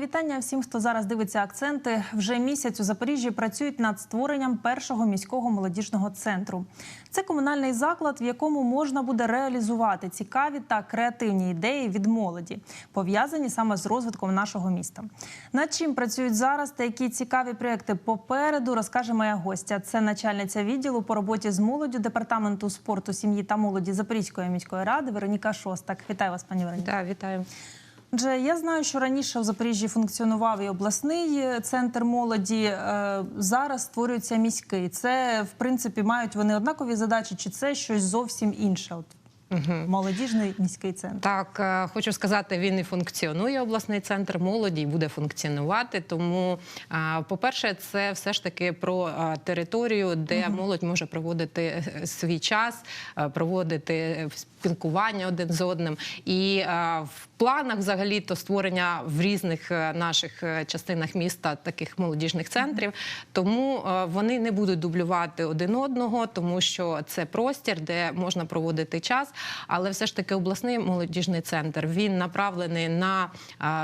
вітання всім, хто зараз дивиться акценти. Вже місяць у Запоріжжі працюють над створенням першого міського молодіжного центру. Це комунальний заклад, в якому можна буде реалізувати цікаві та креативні ідеї від молоді, пов'язані саме з розвитком нашого міста. Над чим працюють зараз та які цікаві проекти попереду, розкаже моя гостя. Це начальниця відділу по роботі з молоддю департаменту спорту, сім'ї та молоді Запорізької міської ради Вероніка Шостак. Вітаю вас, пані Вероніка. Да, вітаю. Отже, я знаю, що раніше в Запоріжжі функціонував і обласний е, центр молоді. е, Зараз створюється міський. Це в принципі мають вони однакові задачі, чи це щось зовсім інше? От молодіжний міський центр. Так, е, хочу сказати, він і функціонує обласний центр молоді і буде функціонувати. Тому, по-перше, це все ж таки про територію, де молодь може проводити свій час, проводити спілкування один з одним. І в планах взагалі то створення в різних е, наших е, частинах міста таких молодіжних центрів. Тому е, вони не будуть дублювати один одного, тому що це простір, де можна проводити час. Але все ж таки обласний молодіжний центр він направлений на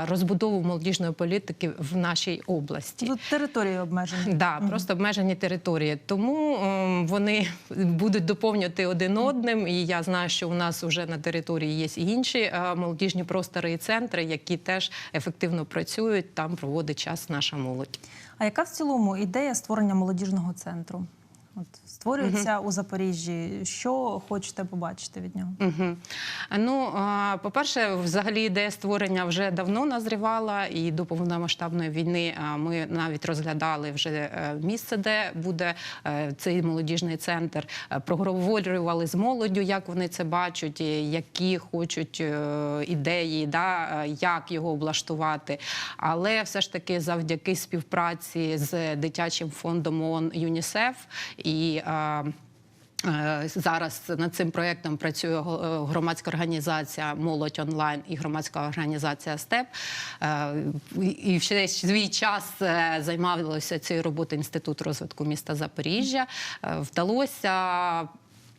розбудову молодіжної політики в нашій області. Тут території обмежені. Да, просто обмежені території. Тому ем, вони будуть доповнювати один одним. І я знаю, що у нас вже на території є і інші молодіжні простори і центри, які теж ефективно працюють. Там проводить час наша молодь. А яка в цілому ідея створення молодіжного центру? От створюється у Запоріжжі. Що хочете побачити від нього? Угу. Ну, по-перше, взагалі ідея створення вже давно назрівала, і до повномасштабної війни ми навіть розглядали вже е, місце, де буде е, цей молодіжний центр. Е, Проговорювали з молоддю, як вони це бачать, які хочуть ідеї, да, як його облаштувати. Але все ж таки, завдяки співпраці з дитячим фондом ООН ЮНІСЕФ і Зараз над цим проєктом працює е, громадська організація Молодь онлайн і громадська організація СТЕП. Е, І в свій час е, займалося цією роботою Інститут розвитку міста Запоріжжя. Вдалося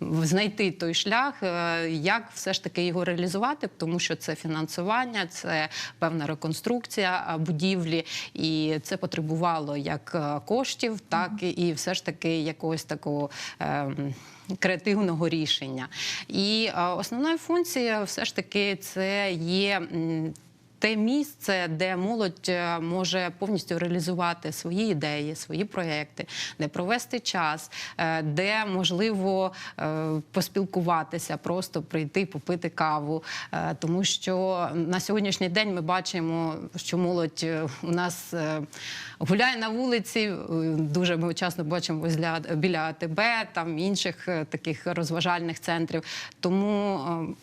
знайти той шлях, е, як все ж таки його реалізувати, тому що це фінансування, це певна реконструкція будівлі, і це потребувало як е, коштів, так і- і все ж таки якогось такого. ем, Креативного рішення. І е, основною функцією все ж таки це є. Те місце, де молодь е, може повністю реалізувати свої ідеї, свої проекти, де провести час, е, де можливо е, поспілкуватися, просто прийти, попити каву. Тому що на сьогоднішній день ми бачимо, що молодь у нас гуляє на вулиці. Дуже ми часто бачимо біля АТБ, там інших таких розважальних центрів. Тому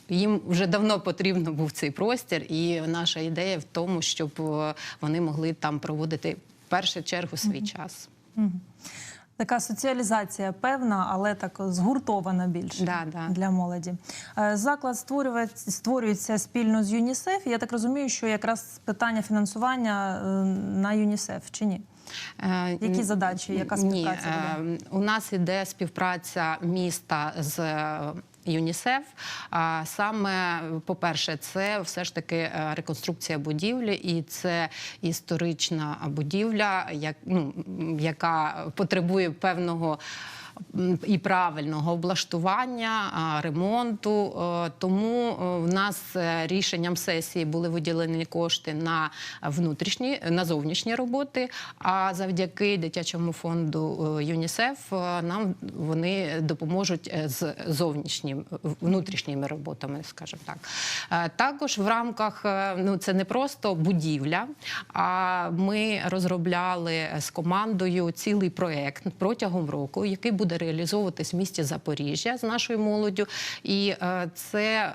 їм вже давно потрібно був цей простір, і наша ідея в тому, щоб е, вони могли там проводити в першу чергу свій час. Така соціалізація певна, але так згуртована більше Да, да. для молоді. Е, Заклад створює- створюється спільно з ЮНІСЕФ. Я так розумію, що якраз питання фінансування е, на ЮНІСЕФ чи ні? Які задачі, яка Ні, співпраця буде? е, у нас іде співпраця міста з. ЮНІСЕФ, а саме по-перше, це все ж таки е, реконструкція будівлі, і це історична будівля, ну яка потребує певного і правильного облаштування, ремонту. Е, Тому е, в нас е, рішенням сесії були виділені кошти на внутрішні на зовнішні роботи. А завдяки дитячому фонду ЮНІСЕФ нам вони допоможуть з зовнішніми внутрішніми роботами, скажімо так. Також в рамках ну це не просто будівля, а ми розробляли з командою цілий проект протягом року, який буде реалізовуватись в місті Запоріжжя з нашою молоддю. І е, це е,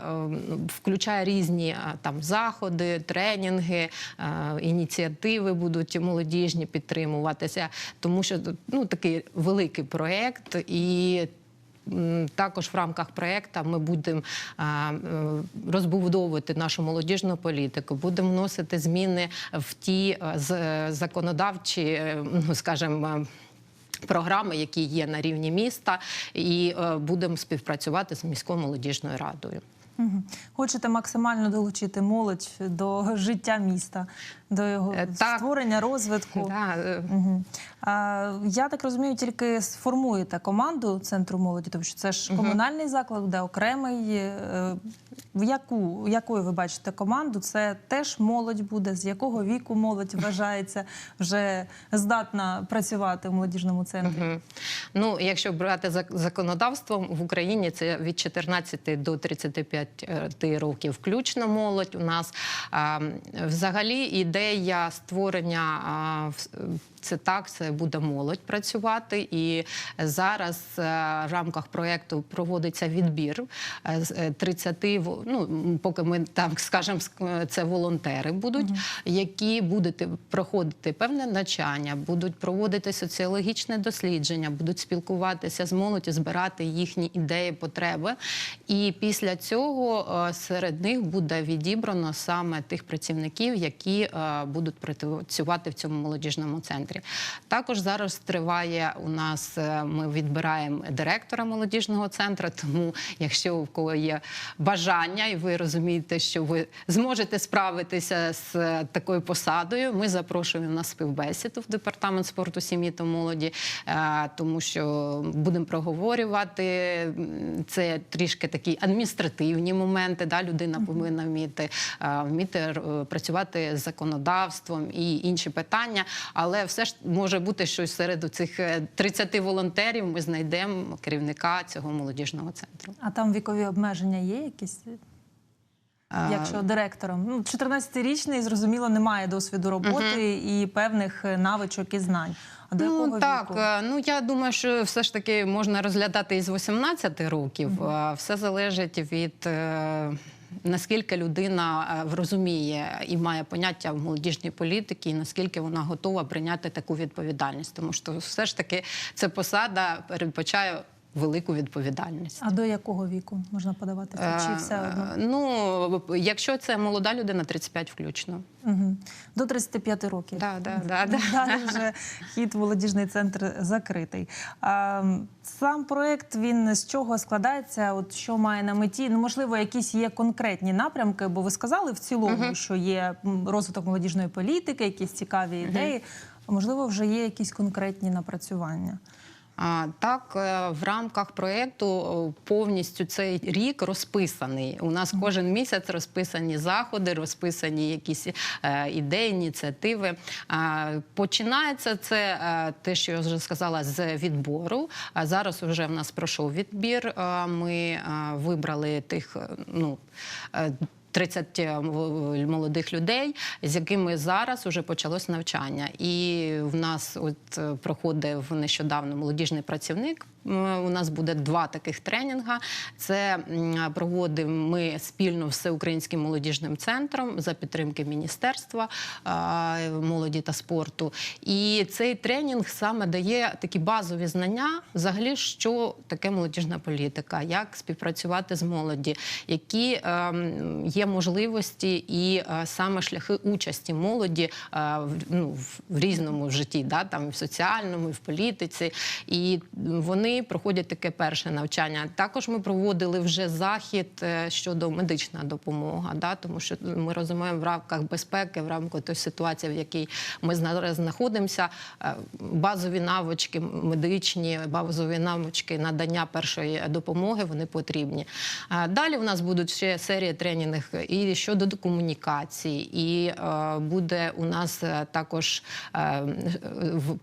включає різні е, там заходи, тренінги, е, ініціативи будуть молодіжні підтримуватися, тому що ну такий великий проект і. Також в рамках проекту ми будемо розбудовувати нашу молодіжну політику, будемо вносити зміни в ті законодавчі, ну скажімо, програми, які є на рівні міста, і е, будемо співпрацювати з міською молодіжною радою. Хочете максимально долучити молодь до життя міста. До його Е, так. створення, розвитку. Да, Угу. А, я так розумію, тільки сформуєте команду центру молоді, тому що це ж комунальний заклад, буде окремий. Е, В яку якою ви бачите команду? Це теж молодь буде. З якого віку молодь вважається вже здатна працювати в молодіжному центрі? Мгм. Ну, якщо брати за законодавством в Україні, це від 14 до 35 років включно молодь. У нас А, взагалі ідея створення це так, це буде молодь працювати. І зараз е, в рамках проєкту проводиться відбір е, з е, 30, ну поки ми так скажемо, це волонтери будуть, які будуть проходити певне навчання, будуть проводити соціологічне дослідження, будуть спілкуватися з молоддю, збирати їхні ідеї, потреби. І після цього е, серед них буде відібрано саме тих працівників, які е, будуть працювати в цьому молодіжному центрі. Також зараз триває у нас. е, Ми відбираємо директора молодіжного центру. Тому, якщо у кого є бажання, і ви розумієте, що ви зможете справитися з е, такою посадою, ми запрошуємо на співбесіду в департамент спорту, сім'ї та молоді, е, тому що будемо проговорювати. Це трішки такі адміністративні моменти. Да, людина повинна вміти, вміти працювати з законодавством і інші питання. Але все ж може бути, що серед цих 30 волонтерів ми знайдемо керівника цього молодіжного центру. А там вікові обмеження є якісь? Якщо директором, ну 14-річний, зрозуміло, немає досвіду роботи і певних е, навичок і знань. А до якого Ну так, віку? е, ну я думаю, що все ж таки можна розглядати із 18 років. Е, Все залежить від. Наскільки людина е, розуміє і має поняття в молодіжній політиці, і наскільки вона готова прийняти таку відповідальність, тому що все ж таки ця посада передбачає велику відповідальність. А до якого віку можна подаватися? Чи все Е, одно? Ну, якщо це молода людина, 35 включно. Угу. До 35 років. Да, да, да, да. Далі вже хід молодіжний центр закритий. А, сам проект він з чого складається? От що має на меті? Ну можливо, якісь є конкретні напрямки, бо ви сказали в цілому, що є розвиток молодіжної політики, якісь цікаві ідеї. А можливо, вже є якісь конкретні напрацювання. Так, е, в рамках проєкту повністю цей рік розписаний. У нас кожен місяць розписані заходи, розписані якісь е, ідеї, ініціативи. Починається це е, те, що я вже сказала, з відбору. А зараз вже в нас пройшов відбір. Е, Ми е, вибрали тих, е, ну. Е, 30 молодих людей, з якими зараз вже почалось навчання. І в нас от е, проходив нещодавно молодіжний працівник. М, У нас буде два таких тренінга. Це проводимо ми спільно з всеукраїнським молодіжним центром за підтримки міністерства е, молоді та спорту. І цей тренінг саме дає такі базові знання, взагалі, що таке молодіжна політика, як співпрацювати з молоді, які ем, є можливості і е, саме шляхи участі молоді е, в, ну, в- різному житті, да, там в соціальному, і в політиці. І вони проходять таке перше навчання. Також ми проводили вже захід е, щодо медична допомога, да, тому що ми розуміємо в рамках безпеки, в рамках тої ситуації, в якій ми зараз знаходимося, е, базові навички медичні, базові навички надання першої допомоги вони потрібні. Е, Далі у нас будуть ще серія тренінгів і щодо комунікації, і буде у нас також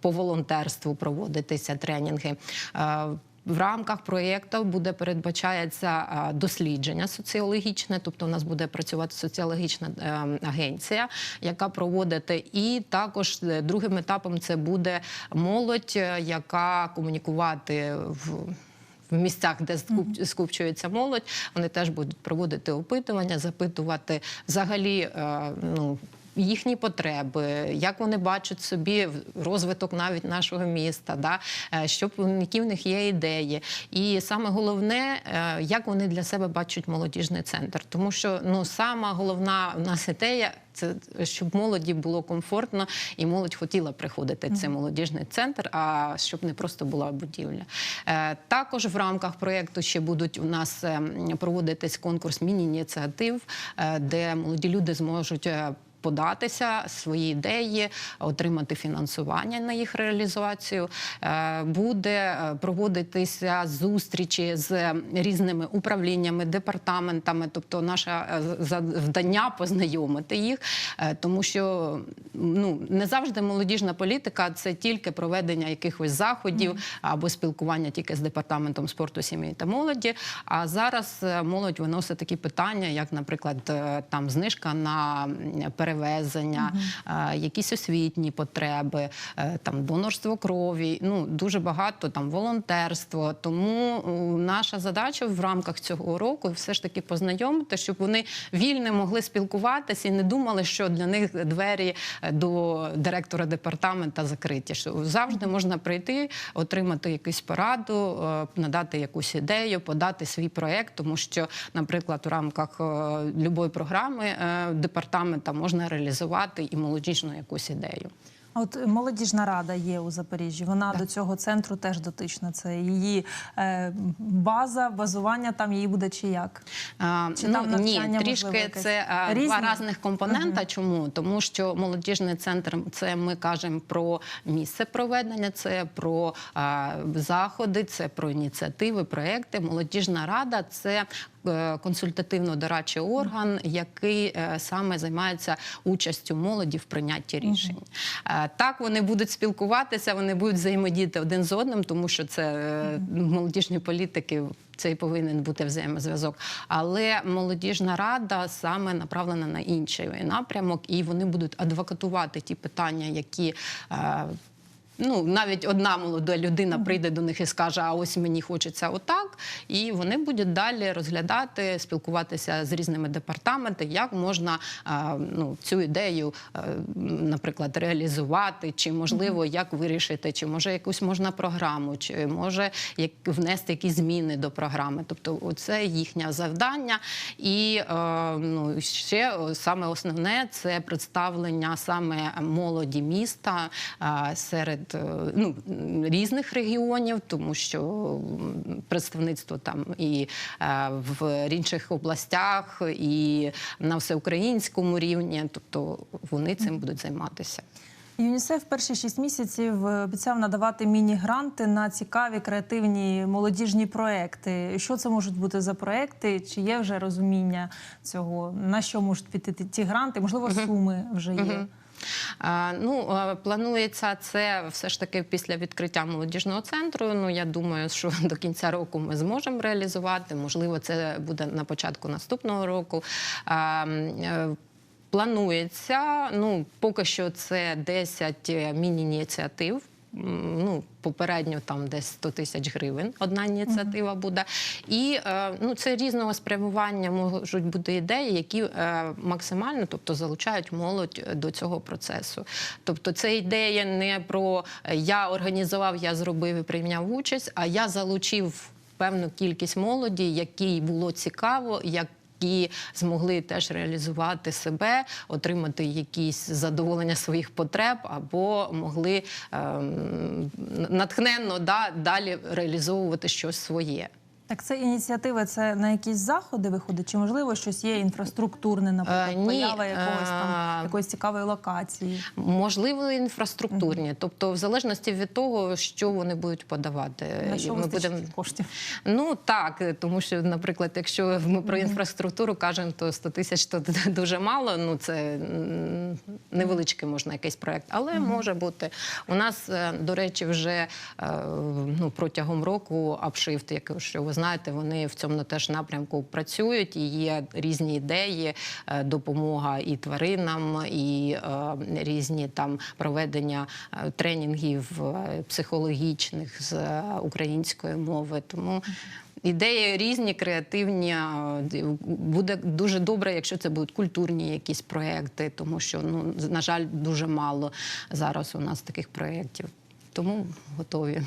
по волонтерству проводитися тренінги. Е, в рамках проєкту буде передбачається дослідження соціологічне, тобто у нас буде працювати соціологічна е, агенція, яка проводить, і також е, другим етапом це буде молодь, е, яка комунікувати в. В місцях, де скупчується молодь, вони теж будуть проводити опитування, запитувати. Взагалі е, ну, їхні потреби, як вони бачать собі розвиток навіть нашого міста, да? е, що які в них є ідеї. І саме головне, е, як вони для себе бачать молодіжний центр. Тому що ну, сама головна в нас ідея. Це щоб молоді було комфортно і молодь хотіла приходити в цей молодіжний центр, а щоб не просто була будівля. Е, також в рамках проєкту ще будуть у нас е, проводитись конкурс міні-ініціатив, е, де молоді люди зможуть. Податися, свої ідеї, отримати фінансування на їх реалізацію. Е, Буде е, проводитися зустрічі з різними управліннями, департаментами, тобто наше е, завдання познайомити їх, тому що ну не завжди молодіжна політика це тільки проведення якихось заходів або спілкування тільки з департаментом спорту, сім'ї та молоді. А зараз молодь виносить такі питання, як, наприклад, там знижка на м, перевезення, якісь освітні потреби, е, там донорство крові. Ну дуже багато там волонтерство. Тому наша задача в рамках цього року все ж таки познайомити, щоб вони вільно могли спілкуватися і не думали, що для них двері е, до директора департамента закриті. Що завжди можна прийти, отримати якусь пораду, е, надати якусь ідею, подати свій проект, тому що, наприклад, у рамках любої програми департамента можна реалізувати і молодіжну якусь ідею. От молодіжна рада є у Запоріжжі. Вона до цього центру теж дотична. Це її е, база, базування там її буде чи як? А, Чи ну, там навчання, ні, трішки якесь? це Різні? два різних компонента. Чому? Тому що молодіжний центр це ми кажемо про місце проведення, це про а, заходи, це про ініціативи, проекти. Молодіжна рада це. Е, Консультативно-дорадчий орган, який е, саме займається участю молоді в прийнятті рішень. Е, Так вони будуть спілкуватися, вони будуть взаємодіяти один з одним, тому що це молодіжні політики це і повинен бути взаємозв'язок. Але молодіжна рада саме направлена на інший напрямок, і вони будуть адвокатувати ті питання, які. Ну, навіть одна молода людина прийде до них і скаже, а ось мені хочеться отак. І вони будуть далі розглядати, спілкуватися з різними департаментами, як можна е, ну, цю ідею, е, наприклад, реалізувати, чи можливо як вирішити, чи може якусь можна програму, чи може як внести якісь зміни до програми. Тобто, це їхнє завдання. І е, ну, ще саме основне це представлення саме молоді міста е, серед е, ну, різних регіонів, тому що представництво там і е, в інших областях, і на всеукраїнському рівні. Тобто вони цим будуть займатися. ЮНІСЕФ перші шість місяців е, обіцяв надавати міні-гранти на цікаві креативні молодіжні проекти. Що це можуть бути за проекти? Чи є вже розуміння цього? На що можуть піти ті гранти? Можливо, суми вже є. Ну, планується це все ж таки після відкриття молодіжного центру. Ну, я думаю, що до кінця року ми зможемо реалізувати. Можливо, це буде на початку наступного року. Е, Планується, ну поки що це 10 міні-ініціатив. Ну, попередньо там десь 100 тисяч гривень одна ініціатива буде. І е, ну, це різного спрямування можуть бути ідеї, які е, максимально тобто, залучають молодь до цього процесу. Тобто, це ідея не про е, я організував, я зробив і прийняв участь, а я залучив певну кількість молоді, якій було цікаво, як які змогли теж реалізувати себе, отримати якісь задоволення своїх потреб, або могли ем, натхненно да, далі реалізовувати щось своє. Так, це ініціативи, це на якісь заходи виходить? Чи можливо щось є інфраструктурне, наприклад, Е, ні, поява якогось там е, якоїсь цікавої локації? Можливо, інфраструктурні, тобто, в залежності від того, що вони будуть подавати, На що ми будемо коштів? Ну так, тому що, наприклад, якщо ми про інфраструктуру кажемо, то 100 тисяч то дуже мало. Ну це невеличкий можна якийсь проект, але може бути. У нас, е, до речі, вже ну, протягом року апшифт, як що ви знаєте, вони в цьому теж напрямку працюють і є різні ідеї, е, допомога і тваринам, і е, різні там проведення е, тренінгів психологічних з української мови. Тому Ідеї різні, креативні. Буде дуже добре, якщо це будуть культурні якісь проекти, тому що ну на жаль, дуже мало зараз у нас таких проєктів. Тому готові.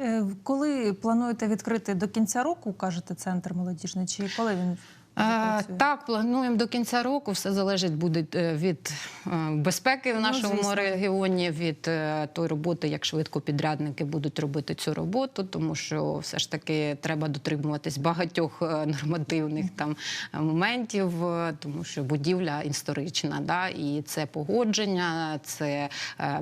Е, Коли плануєте відкрити до кінця року, кажете, центр молодіжний, чи коли він запрацює? Так, плануємо до кінця року. Все залежить буде е, від е, безпеки в Ну, нашому звісно. регіоні, від тої роботи, як швидко підрядники будуть робити цю роботу, тому що все ж таки треба дотримуватись багатьох нормативних там моментів, тому що будівля історична, да, і це погодження, це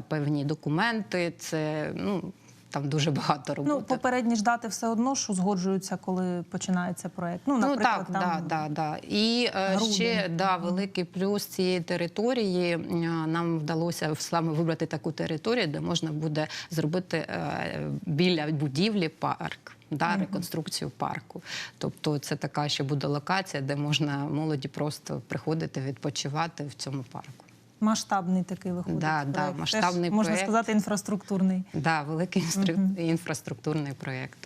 певні документи, це ну. Там дуже багато роботи. Ну, попередні ж дати все одно, що узгоджуються, коли починається проект. Ну, Ну так, там да, да, да. І е, грудень. ще да, великий плюс цієї території. е, Нам вдалося саме вибрати таку територію, де можна буде зробити е, біля будівлі парк. Да, реконструкцію парку. Тобто це така ще буде локація, де можна молоді просто приходити відпочивати в цьому парку. Масштабний такий виходить. Да, да, масштабний Теж, можна проект. сказати, інфраструктурний. Да, великий інстру- інфраструктурний проєкт.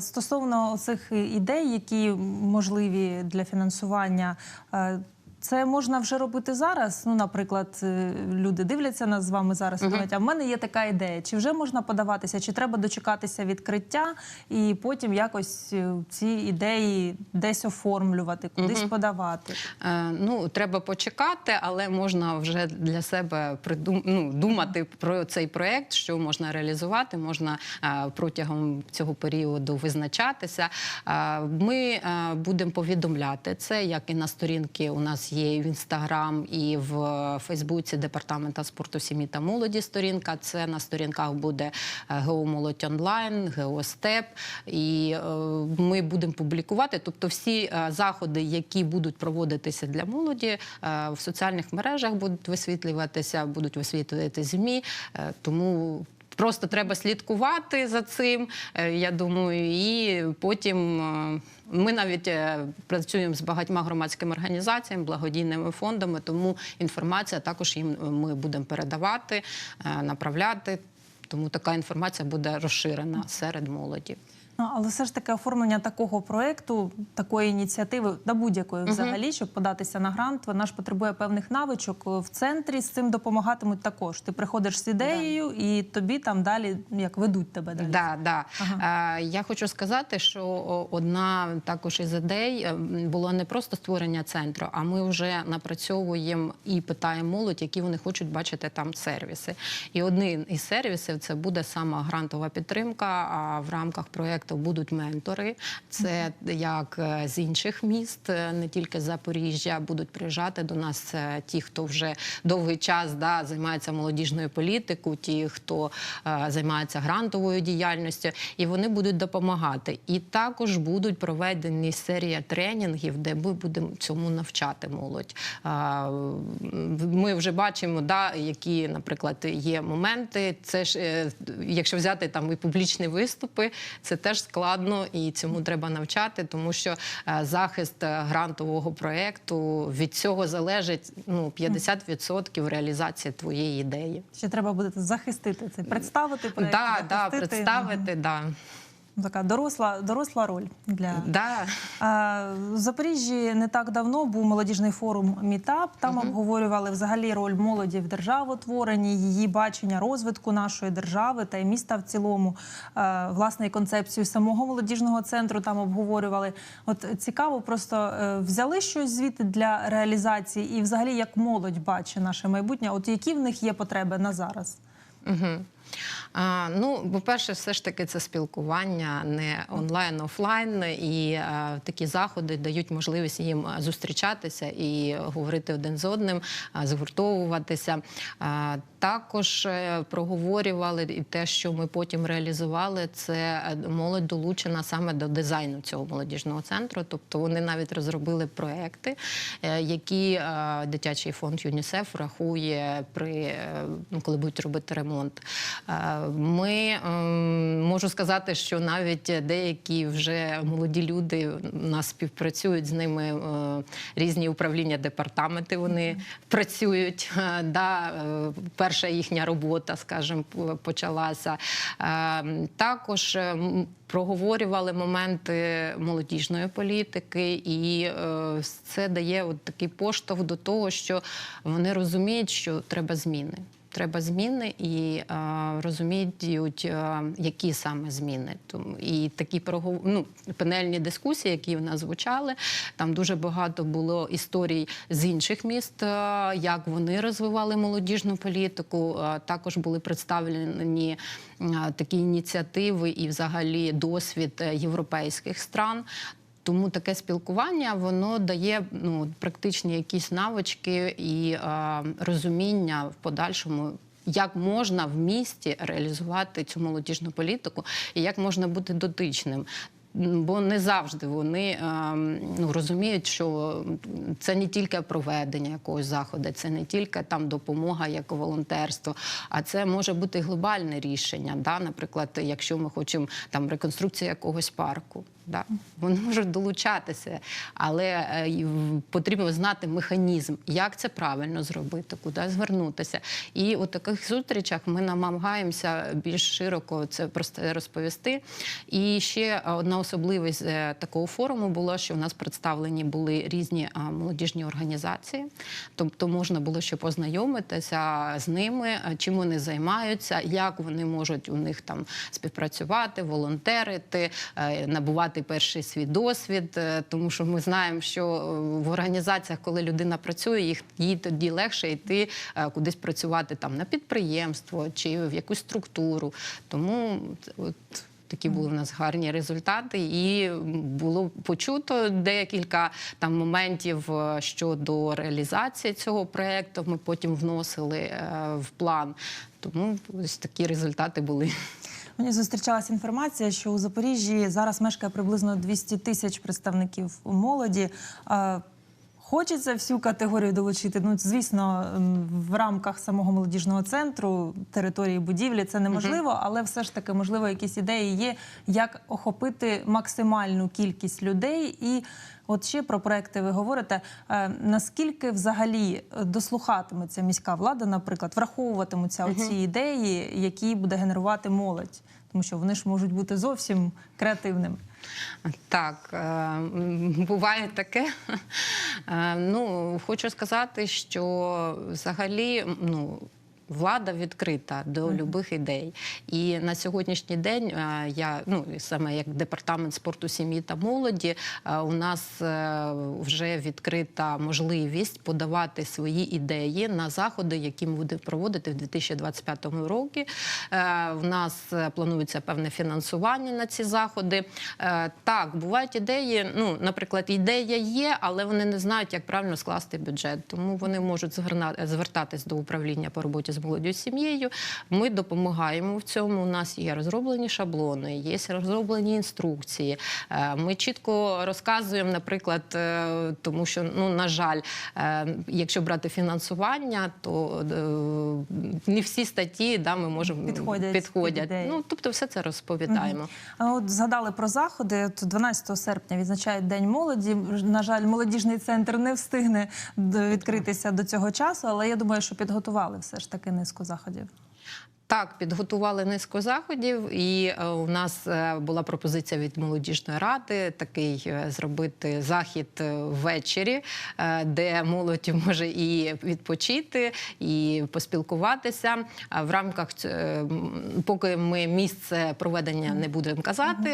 Стосовно цих ідей, які можливі для фінансування, е, це можна вже робити зараз. Ну, наприклад, е, люди дивляться нас з вами зараз думають, а в мене є така ідея. Чи вже можна подаватися, чи треба дочекатися відкриття і потім якось е, ці ідеї десь оформлювати, кудись подавати. Е, Ну, треба почекати, але можна вже для себе придум... ну, думати про цей проект, що можна реалізувати, можна е, протягом цього періоду визначатися. Е, Ми е, будемо повідомляти це, як і на сторінки у нас є і в інстаграм, і в Фейсбуці департамента спорту, сім'ї та молоді. Сторінка це на сторінках буде е, Геомолодь онлайн, Геостеп. І е, ми будемо публікувати. Тобто, всі е, заходи, які будуть проводитися для молоді, в соціальних мережах будуть висвітлюватися, будуть висвітлювати змі. Тому. Просто треба слідкувати за цим, е, я думаю, і потім е, ми навіть е, працюємо з багатьма громадськими організаціями, благодійними фондами, тому інформація також їм ми будемо передавати, направляти. Тому така інформація буде розширена серед молоді. Але все ж таки оформлення такого проекту, такої ініціативи, та будь-якої взагалі, щоб податися на грант, вона ж потребує певних навичок. В центрі з цим допомагатимуть також. Ти приходиш з ідеєю, і тобі там далі як ведуть тебе далі. Да, да. Ага. Е, я хочу сказати, що одна також із ідей е, було не просто створення центру, а ми вже напрацьовуємо і питаємо молодь, які вони хочуть бачити там сервіси. І один із сервісів це буде сама грантова підтримка. В рамках проєкту будуть ментори. Це як е, з інших міст, е, не тільки з Запоріжжя, будуть приїжджати до нас е, ті, хто вже довгий час да, займається молодіжною політикою, ті, хто е, займається грантовою діяльністю, і вони будуть допомагати. І також будуть проведені серія тренінгів, де ми будемо цьому навчати молодь. Ми вже бачимо, да, які, наприклад, є моменти. Це ж е, якщо взяти там і публічні виступи, це теж складно, і цьому треба навчати, тому що е, захист е, грантового проєкту від цього залежить ну 50% реалізації твоєї ідеї. Ще треба буде захистити це, представити проект. Да, да, захистити. представити, да. Мгм. Така доросла, доросла роль для Да. В Запоріжжі не так давно був молодіжний форум Мітап. Там обговорювали взагалі роль молоді в державотворенні, її бачення розвитку нашої держави та й міста в цілому. Власне, і концепцію самого молодіжного центру там обговорювали. От цікаво, просто е, взяли щось звідти для реалізації, і взагалі як молодь бачить наше майбутнє. От які в них є потреби на зараз? Угу. А, ну, по-перше, все ж таки це спілкування не онлайн, офлайн, і а, такі заходи дають можливість їм зустрічатися і говорити один з одним, а, згуртовуватися. А, також е, проговорювали і те, що ми потім реалізували, це е, молодь долучена саме до дизайну цього молодіжного центру. Тобто вони навіть розробили проекти, е, які е, дитячий фонд ЮНІСЕФ рахує при е, ну, коли будуть робити ремонт. Ми ем, можу сказати, що навіть деякі вже молоді люди у нас співпрацюють з ними е, різні управління, департаменти. Вони працюють. Е, Да, е, перша їхня робота, скажімо, почалася. Е, Також е, проговорювали моменти молодіжної політики, і це дає от такий поштовх до того, що вони розуміють, що треба зміни. Треба зміни і е, розуміють, е, які саме зміни. Тому і такі ну, панельні дискусії, які в нас звучали. Там дуже багато було історій з інших міст, е, як вони розвивали молодіжну політику. Також були представлені такі ініціативи і, взагалі, досвід європейських стран. Тому таке спілкування воно дає ну, практичні якісь навички і е, розуміння в подальшому. Як можна в місті реалізувати цю молодіжну політику, і як можна бути дотичним? Бо не завжди вони ем, ну, розуміють, що це не тільки проведення якогось заходу, це не тільки там допомога як волонтерство, а це може бути глобальне рішення. Да? Наприклад, якщо ми хочемо там реконструкція якогось парку. Да. Вони можуть долучатися, але е, потрібно знати механізм, як це правильно зробити, куди звернутися. І у таких зустрічах ми намагаємося більш широко це просто розповісти. І ще одна особливість е, такого форуму була, що в нас представлені були різні молодіжні організації, тобто можна було ще познайомитися з ними, чим вони займаються, як вони можуть у них там співпрацювати, волонтерити, е, набувати перший свій досвід. е, Тому що ми знаємо, що е, в організаціях, коли людина працює, їх їй тоді легше йти е, кудись працювати там на підприємство чи в якусь структуру. Тому от. Такі були в нас гарні результати, і було почуто декілька там моментів щодо реалізації цього проекту. Ми потім вносили в план. Тому ось такі результати були. Мені зустрічалася інформація, що у Запоріжжі зараз мешкає приблизно 200 тисяч представників молоді. Хочеться всю категорію долучити. Ну, звісно, в рамках самого молодіжного центру території будівлі це неможливо, але все ж таки, можливо, якісь ідеї є, як охопити максимальну кількість людей. І от ще про проекти ви говорите. Е, Наскільки взагалі е, дослухатиметься міська влада, наприклад, враховуватимуться оці ідеї, які буде генерувати молодь, тому що вони ж можуть бути зовсім креативними. Так, е, буває таке. Ну, хочу сказати, що взагалі, ну. Влада відкрита до любих ідей, і на сьогоднішній день е, я ну саме як департамент спорту, сім'ї та молоді, е, у нас е, вже відкрита можливість подавати свої ідеї на заходи, які ми будемо проводити в 2025 році. В нас планується певне фінансування на ці заходи. Так, бувають ідеї. Ну, наприклад, ідея є, але вони не знають, як правильно скласти бюджет. Тому вони можуть звертатись до управління по роботі з молоддю сім'єю. Ми допомагаємо в цьому. У нас є розроблені шаблони, є розроблені інструкції. Е, Ми чітко розказуємо, наприклад, е, тому що ну на жаль, е, якщо брати фінансування, то не всі статті да, ми можемо Підходять підходять. Ну тобто, все це розповідаємо. А от згадали про заходи. От 12 серпня відзначають День молоді. На жаль, молодіжний центр не встигне відкритися до цього часу, але я думаю, що підготували все ж таки низку заходів. Так, підготували низку заходів, і е, у нас е, була пропозиція від молодіжної ради такий е, зробити захід ввечері, де молодь може і відпочити, і поспілкуватися. А в рамках поки ми місце проведення не будемо казати.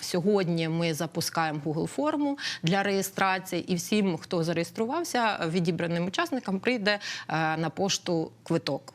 Сьогодні ми запускаємо Google форму для реєстрації, і всім, хто зареєструвався, відібраним учасникам прийде на пошту квиток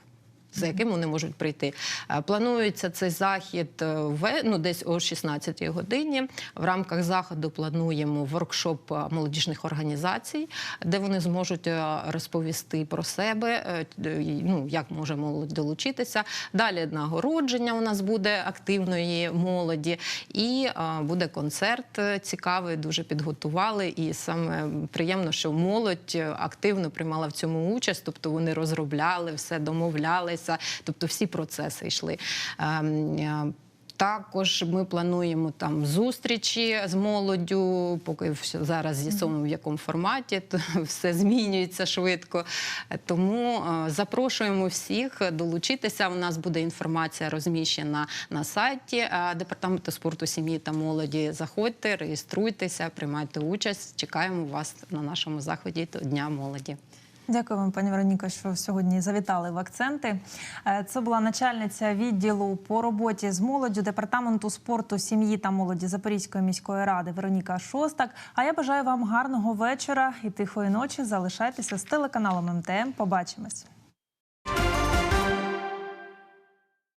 за яким вони можуть прийти. Е, Планується цей захід е, в ну, десь о 16-й годині. В рамках заходу плануємо воркшоп е, молодіжних організацій, де вони зможуть розповісти про себе, ну, як може молодь долучитися. Далі нагородження у нас буде активної молоді, і буде концерт цікавий, дуже підготували. І саме приємно, що молодь активно приймала в цьому участь, тобто вони розробляли все, домовлялися, тобто всі процеси йшли. Ем, е, Також ми плануємо там зустрічі з молоддю, поки зараз з'ясовуємо в якому форматі, то все змінюється швидко. Тому е, запрошуємо всіх долучитися. У нас буде інформація розміщена на сайті е, департаменту спорту, сім'ї та молоді. Заходьте, реєструйтеся, приймайте участь. Чекаємо вас на нашому заході до Дня молоді. Дякую вам, пані Вероніко, що сьогодні завітали в акценти. Е, Це була начальниця відділу по роботі з молоддю департаменту спорту, сім'ї та молоді Запорізької міської ради Вероніка Шостак. А я бажаю вам гарного вечора і тихої ночі. Залишайтеся з телеканалом МТМ. Побачимось.